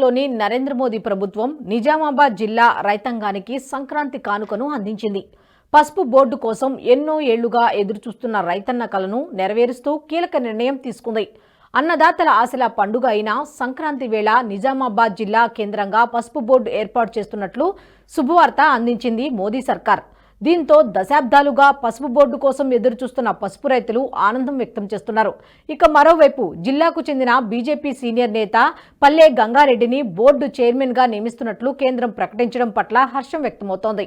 కేంద్రంలోని నరేంద్ర మోదీ ప్రభుత్వం నిజామాబాద్ జిల్లా రైతాంగానికి సంక్రాంతి కానుకను అందించింది. పసుపు బోర్డు కోసం ఎన్నో ఏళ్ళుగా ఎదురుచూస్తున్న రైతన్న కలను నెరవేరుస్తూ కీలక నిర్ణయం తీసుకుంది. అన్నదాతల ఆశల పండుగ అయిన సంక్రాంతి వేళ నిజామాబాద్ జిల్లా కేంద్రంగా పసుపు బోర్డు ఏర్పాటు చేస్తున్నట్లు శుభవార్త అందించింది మోదీ సర్కార్. దీంతో దశాబ్దాలుగా పసుపు బోర్డు కోసం ఎదురుచూస్తున్న పసుపు రైతులు ఆనందం వ్యక్తం చేస్తున్నారు. ఇక మరోవైపు జిల్లాకు చెందిన బీజేపీ సీనియర్ నేత పల్లె గంగారెడ్డిని బోర్డు చైర్మన్గా నియమిస్తున్నట్లు కేంద్రం ప్రకటించడం పట్ల హర్షం వ్యక్తమవుతోంది.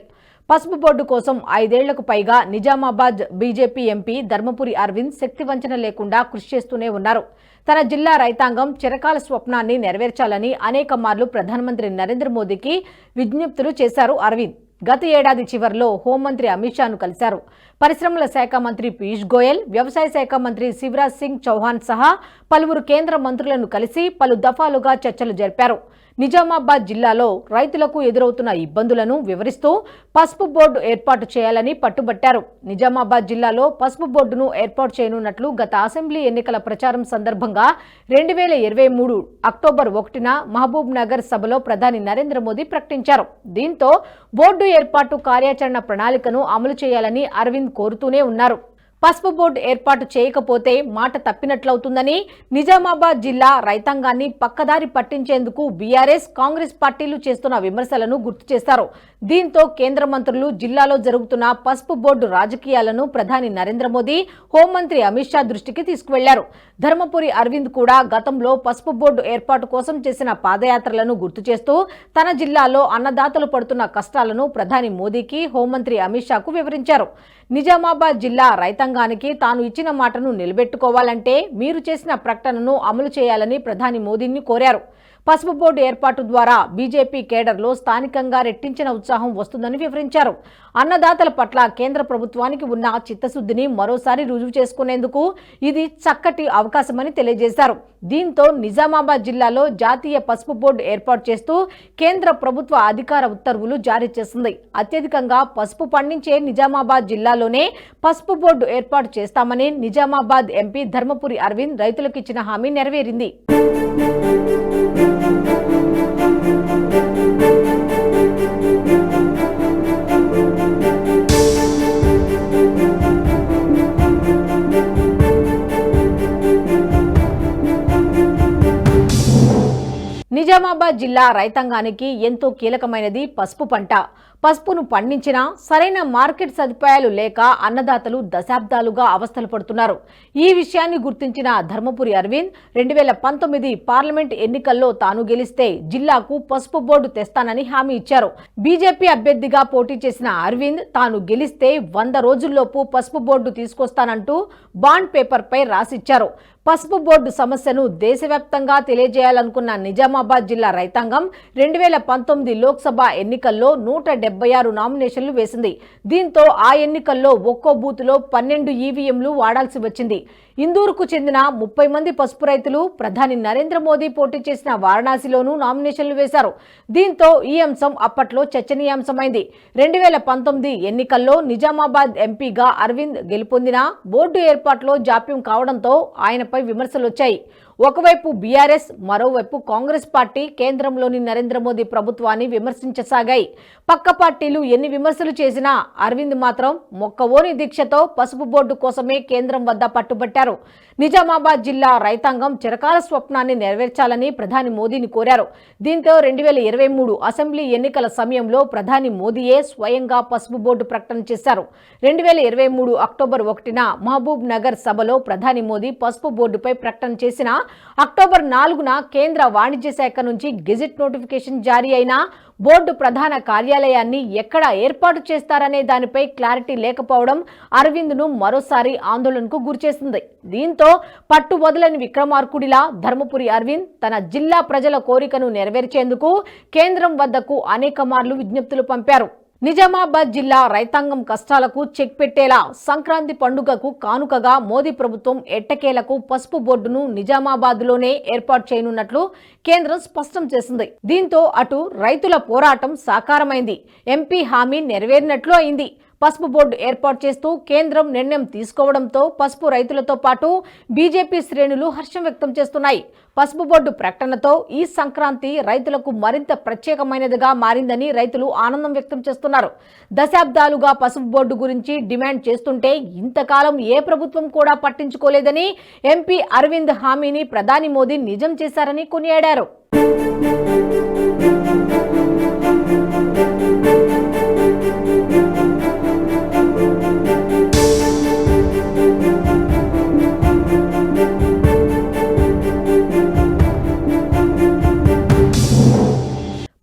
పసుపు బోర్డు కోసం ఐదేళ్ళకు పైగా నిజామాబాద్ బీజేపీ ఎంపీ ధర్మపురి అరవింద్ శక్తి వంచన లేకుండా కృషి చేస్తూనే ఉన్నారు. తన జిల్లా రైతాంగం చిరకాల స్వప్నాన్ని నెరవేర్చాలని అనేక మార్లు ప్రధానమంత్రి నరేంద్ర మోదీకి విజ్ఞప్తులు చేశారు అరవింద్. గత ఏడాది చివరిలో హోంమంత్రి అమిత్ షాను కలిశారు. పరిశ్రమల శాఖ మంత్రి పీయూష్ గోయల్ వ్యవసాయ శాఖ మంత్రి శివరాజ్ సింగ్ చౌహాన్ సహా పలువురు కేంద్ర మంత్రులను కలిసి పలు దఫాలుగా చర్చలు జరిపారు. నిజామాబాద్ జిల్లాలో రైతులకు ఎదురవుతున్న ఇబ్బందులను వివరిస్తూ పసుపు బోర్డు ఏర్పాటు చేయాలని పట్టుబట్టారు. నిజామాబాద్ జిల్లాలో పసుపు బోర్డును ఏర్పాటు చేయనున్నట్లు గత అసెంబ్లీ ఎన్నికల ప్రచారం సందర్భంగా రెండు వేల ఇరవై మూడు అక్టోబర్ ఒకటిన మహబూబ్ నగర్ సభలో ప్రధాని నరేంద్ర మోదీ ప్రకటించారు. దీంతో బోర్డు ఏర్పాటు కార్యాచరణ ప్రణాళికను అమలు చేయాలని అరవింద్ కోరుతూనే ఉన్నారు. పసుపు బోర్డు ఏర్పాటు చేయకపోతే మాట తప్పినట్లవుతుందని నిజామాబాద్ జిల్లా రైతాంగాన్ని పక్కదారి పట్టించేందుకు బీఆర్ఎస్ కాంగ్రెస్ పార్టీలు చేస్తున్న విమర్శలను గుర్తు చేశారు. దీంతో కేంద్ర మంత్రులు జిల్లాలో జరుగుతున్న పసుపు బోర్డు రాజకీయాలను ప్రధాని నరేంద్ర మోదీ హోంమంత్రి అమిత్ షా దృష్టికి తీసుకువెళ్ళారు. ధర్మపురి అరవింద్ కూడా గతంలో పసుపు బోర్డు ఏర్పాటు కోసం చేసిన పాదయాత్రలను గుర్తు చేస్తూ తన జిల్లాలో అన్నదాతలు పడుతున్న కష్టాలను ప్రధాని మోదీకి హోంమంత్రి అమిత్ షాకు వివరించారు. నిజామాబాద్ జిల్లా రైతాంగ రైతాంగానికి తాను ఇచ్చిన మాటను నిలబెట్టుకోవాలంటే మీరు చేసిన ప్రకటనను అమలు చేయాలని ప్రధాని మోదీని కోరారు. పసుపు బోర్డు ఏర్పాటు ద్వారా బీజేపీ కేడర్లో స్థానికంగా రెట్టించిన ఉత్సాహం వస్తుందని వివరించారు. అన్నదాతల పట్ల కేంద్ర ప్రభుత్వానికి ఉన్న చిత్తశుద్ధిని మరోసారి రుజువు చేసుకునేందుకు ఇది చక్కటి అవకాశమని తెలియజేశారు. దీంతో నిజామాబాద్ జిల్లాలో జాతీయ పసుపు బోర్డు ఏర్పాటు చేస్తూ కేంద్ర ప్రభుత్వ అధికార ఉత్తర్వులు జారీ చేసింది అత్యధికంగా పసుపు పండించే నిజామాబాద్ జిల్లాలోనే పసుపు బోర్డు ఏర్పాటు చేస్తామని నిజామాబాద్ ఎంపీ ధర్మపురి అరవింద్ రైతులకు ఇచ్చిన హామీ నెరవేరింది. నిజామాబాద్ జిల్లా రైతాంగానికి ఎంతో కీలకమైనది పసుపు పంట. పసుపును పండించినా సరైన మార్కెట్ సదుపాయాలు లేక అన్నదాతలు దశాబ్దాలుగా అవస్థలు పడుతున్నారు. ఈ విషయాన్ని గుర్తించిన ధర్మపురి అరవింద్ రెండు వేల పంతొమ్మిది పార్లమెంట్ ఎన్నికల్లో తాను గెలిస్తే జిల్లాకు పసుపు బోర్డు తెస్తానని హామీ ఇచ్చారు. బీజేపీ అభ్యర్థిగా పోటీ చేసిన అరవింద్ తాను గెలిస్తే వంద రోజుల్లోపు పసుపు బోర్డు తీసుకొస్తానంటూ బాండ్ పేపర్పై రాసిచ్చారు. పసుపు బోర్డు సమస్యను దేశవ్యాప్తంగా తెలియజేయాలనుకున్న నిజామాబాద్ జిల్లా రైతాంగం రెండు వేల పంతొమ్మిది లోక్సభ ఎన్నికల్లో నూట డెబ్బై ఆరు నామినేషన్లు వేసింది. దీంతో ఆ ఎన్నికల్లో ఒక్కో బూత్లో పన్నెండు ఈవీఎంలు వాడాల్సి వచ్చింది. ఇందూరుకు చెందిన ముప్పై మంది పసుపు రైతులు ప్రధాని నరేంద్ర మోదీ పోటీ చేసిన వారణాసిలోనూ నామినేషన్లు వేశారు. దీంతో ఈ అంశం అప్పట్లో చర్చనీయాంశమైంది. రెండు వేల పంతొమ్మిది ఎన్నికల్లో నిజామాబాద్ ఎంపీగా అరవింద్ గెలుపొందిన బోర్డు ఏర్పాటులో జాప్యం కావడంతో ఆయన విమర్శలు వచ్చాయి ఒకవైపు బీఆర్ఎస్ మరోవైపు కాంగ్రెస్ పార్టీ కేంద్రంలోని నరేంద్ర మోదీ ప్రభుత్వాన్ని విమర్శించసాగాయి. పక్క పార్టీలు ఎన్ని విమర్శలు చేసినా అరవింద్ మాత్రం మొక్కవోని దీక్షతో పసుపు బోర్డు కోసమే కేంద్రం వద్ద పట్టుబట్టారు. నిజామాబాద్ జిల్లా రైతాంగం చిరకాల స్వప్నాన్ని నెరవేర్చాలని ప్రధాని మోదీని కోరారు. దీంతో రెండు వేల ఇరవై మూడు అసెంబ్లీ ఎన్నికల సమయంలో ప్రధాని మోదీయే స్వయంగా పసుపు బోర్డు ప్రకటన చేశారు. రెండు వేల ఇరవై మూడు అక్టోబర్ ఒకటిన మహబూబ్ నగర్ సభలో ప్రధాని మోదీ పసుపు బోర్డుపై ప్రకటన చేసినా అక్టోబర్ నాలుగున కేంద్ర వాణిజ్య శాఖ నుంచి గెజిట్ నోటిఫికేషన్ జారీ అయిన బోర్డు ప్రధాన కార్యాలయాన్ని ఎక్కడ ఏర్పాటు చేస్తారనే దానిపై క్లారిటీ లేకపోవడం అరవింద్ను మరోసారి ఆందోళనకు గురిచేసింది. దీంతో పట్టు వదలని విక్రమార్కుడిలా ధర్మపురి అరవింద్ తన జిల్లా ప్రజల కోరికను నెరవేర్చేందుకు కేంద్రం వద్దకు అనేక మార్లు విజ్ఞప్తులు పంపారు. నిజామాబాద్ జిల్లా రైతాంగం కష్టాలకు చెక్ పెట్టేలా సంక్రాంతి పండుగకు కానుకగా మోదీ ప్రభుత్వం ఎట్టకేలకు పసుపు బోర్డును నిజామాబాద్లోనే ఏర్పాటు చేయనున్నట్లు కేంద్రం స్పష్టం చేసింది. దీంతో అటు రైతుల పోరాటం సాకారమైంది. ఎంపీ హామీ నెరవేరినట్లు అయింది. పసుపు బోర్డు ఏర్పాటు చేస్తూ కేంద్రం నిర్ణయం తీసుకోవడంతో పసుపు రైతులతో పాటు బీజేపీ శ్రేణులు హర్షం వ్యక్తం చేస్తున్నాయి. పసుపు బోర్డు ప్రకటనతో ఈ సంక్రాంతి రైతులకు మరింత ప్రత్యేకమైనదిగా మారిందని రైతులు ఆనందం వ్యక్తం చేస్తున్నారు. దశాబ్దాలుగా పసుపు బోర్డు గురించి డిమాండ్ చేస్తుంటే ఇంతకాలం ఏ ప్రభుత్వం కూడా పట్టించుకోలేదని ఎంపీ అరవింద్ హామీని ప్రధాని మోదీ నిజం చేశారని కొనియాడారు.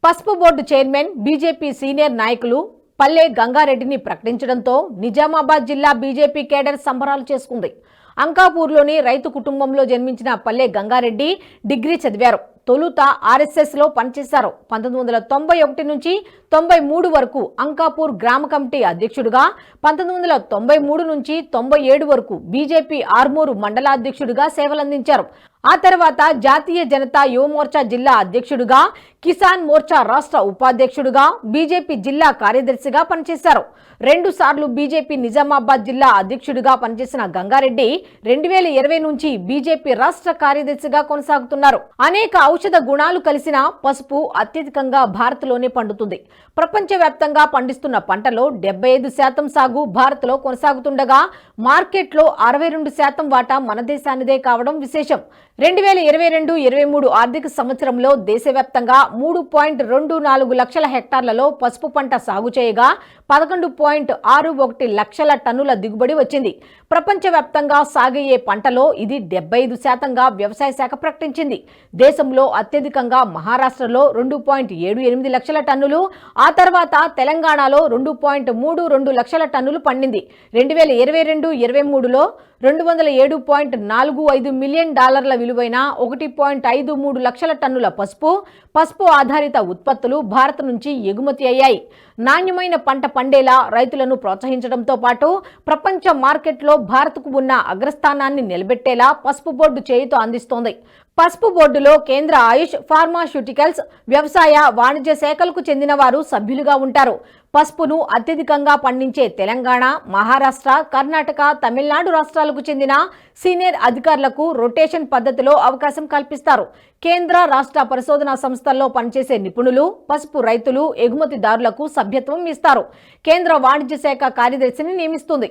పసుపు బోర్డు చైర్మన్ బీజేపీ సీనియర్ నాయకులు పల్లె గంగారెడ్డిని ప్రకటించడంతో నిజామాబాద్ జిల్లా బీజేపీ కేడర్ సంబరాలు చేసుకుంది. అంకాపూర్లోని రైతు కుటుంబంలో జన్మించిన పల్లె గంగారెడ్డి డిగ్రీ చదివారు. తొలుత ఆర్ఎస్ఎస్లో పనిచేశారు. పంతొమ్మిది వందల తొంభై ఒకటి నుంచి తొంభై మూడు వరకు అంకాపూర్ గ్రామ కమిటీ అధ్యక్షుడిగా పంతొమ్మిది వందల తొంభై మూడు నుంచి తొంభై ఏడు వరకు బీజేపీ ఆర్మూరు మండలాధ్యక్షుడిగా సేవలందించారు. ఆ తర్వాత జాతీయ జనతా యువమోర్చా జిల్లా అధ్యక్షుడుగా కిసాన్ మోర్చా రాష్ట్ర ఉపాధ్యక్షుడుగా బీజేపీ జిల్లా కార్యదర్శిగా పనిచేశారు. రెండు సార్లు బీజేపీ నిజామాబాద్ జిల్లా అధ్యక్షుడిగా పనిచేసిన గంగారెడ్డి రెండు వేల ఇరవై నుంచి బీజేపీ రాష్ట్ర కార్యదర్శిగా కొనసాగుతున్నారు. అనేక ఔషధ గుణాలు కలిసిన పసుపు అత్యధికంగా భారత్లోనే పండుతుంది. ప్రపంచవ్యాప్తంగా పండిస్తున్న పంటలో డెబ్బై ఐదు శాతం సాగు భారత్లో కొనసాగుతుండగా మార్కెట్లో అరవై రెండు శాతం వాటా మన దేశానిదే కావడం విశేషం. రెండు వేల ఇరవై రెండు ఇరవై మూడు ఆర్థిక సంవత్సరంలో దేశవ్యాప్తంగా మూడు పాయింట్ రెండు నాలుగు లక్షల హెక్టార్లలో పసుపు పంట సాగు చేయగా పదకొండు పాయింట్ ఆరు ఒకటి లక్షల టన్నుల దిగుబడి వచ్చింది. ప్రపంచవ్యాప్తంగా సాగయ్యే పంటలో ఇది డెబ్బై ఐదు శాతంగా వ్యవసాయ శాఖ ప్రకటించింది. దేశంలో అత్యధికంగా మహారాష్ట్రలో రెండు పాయింట్ ఏడు ఎనిమిది లక్షల టన్నులు ఆ తర్వాత తెలంగాణలో రెండు పాయింట్ మూడు రెండు లక్షల టన్నులు పండింది. రెండు వేల ఇరవై రెండు ఇరవై మూడులో రెండు వందల ఏడు పాయింట్ నాలుగు ఐదు మిలియన్ డాలర్ల విలువైన ఒకటి పాయింట్ ఐదు మూడు లక్షల టన్నుల పసుపు పసుపు ఆధారిత ఉత్పత్తులు భారత్ నుంచి ఎగుమతి అయ్యాయి. నాణ్యమైన పంట పండేలా రైతులను ప్రోత్సహించడంతో పాటు ప్రపంచ మార్కెట్లో భారత్కు ఉన్న అగ్రస్థానాన్ని నిలబెట్టేలా పసుపు బోర్డు చేయుతో అందిస్తోంది. పసుపు బోర్డులో కేంద్ర ఆయుష్ ఫార్మాస్యూటికల్స్ వ్యవసాయ వాణిజ్య శాఖలకు చెందిన వారు సభ్యులుగా ఉంటారు. పసుపును అత్యధికంగా పండించే తెలంగాణ మహారాష్ట్ర కర్ణాటక తమిళనాడు రాష్ట్రాలకు చెందిన సీనియర్ అధికారులకు రొటేషన్ పద్ధతిలో అవకాశం కల్పిస్తారు. కేంద్ర రాష్ట్ర పరిశోధనా సంస్థల్లో పనిచేసే నిపుణులు పసుపు రైతులు ఎగుమతిదారులకు సభ్యత్వం ఇస్తారు. కేంద్ర వాణిజ్య శాఖ కార్యదర్శిని నియమిస్తుంది.